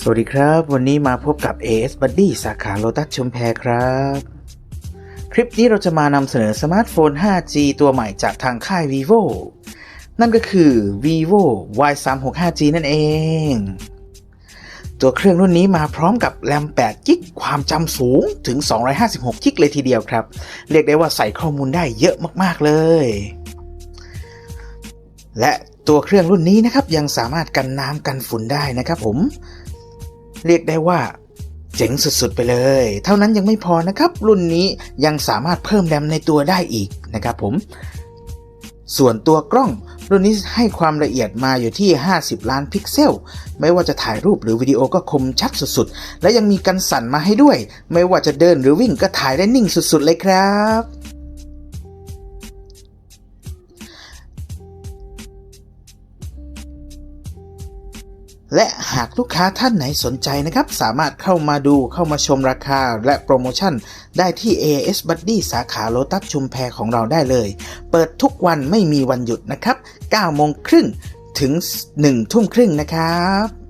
สวัสดีครับ วันนี้มาพบกับ AS Buddy สาขาโลตัสชุมแพครับ คลิปนี้เราจะมานำเสนอสมาร์ทโฟน 5G ตัวใหม่จากทางค่าย vivo นั่นก็คือ vivo Y365G นั่นเอง ตัวเครื่องรุ่นนี้มาพร้อมกับแรม8กิกความจำสูงถึง 256กิกเลยทีเดียวครับ เรียกได้ว่าใส่ข้อมูลได้เยอะมากๆเลย และตัวเครื่องรุ่นนี้นะครับยังสามารถกันน้ำกันฝุ่นได้นะครับผม เรียกได้ว่าเจ๋งสุดๆไปเลย เท่านั้นยังไม่พอนะครับ รุ่นนี้ยังสามารถเพิ่มแรมในตัวได้อีกนะครับผม ส่วนตัวกล้องรุ่นนี้ให้ความละเอียดมาอยู่ที่ 50 ล้านพิกเซล ไม่ว่าจะถ่ายรูปหรือวิดีโอก็คมชัดสุดๆ และยังมีกันสั่นมาให้ด้วย ไม่ว่าจะเดินหรือวิ่งก็ถ่ายได้นิ่งสุดๆเลยครับ และหากลูกค้าท่านไหนสนใจนะครับ สามารถเข้ามาดูเข้ามาชมราคาและโปรโมชั่น ได้ที่ AS Buddy สาขาโลตัสชุมแพของเราได้เลย เปิดทุกวันไม่มีวันหยุดนะครับ9โมงครึ่งถึง1ทุ่มครึ่งนะครับ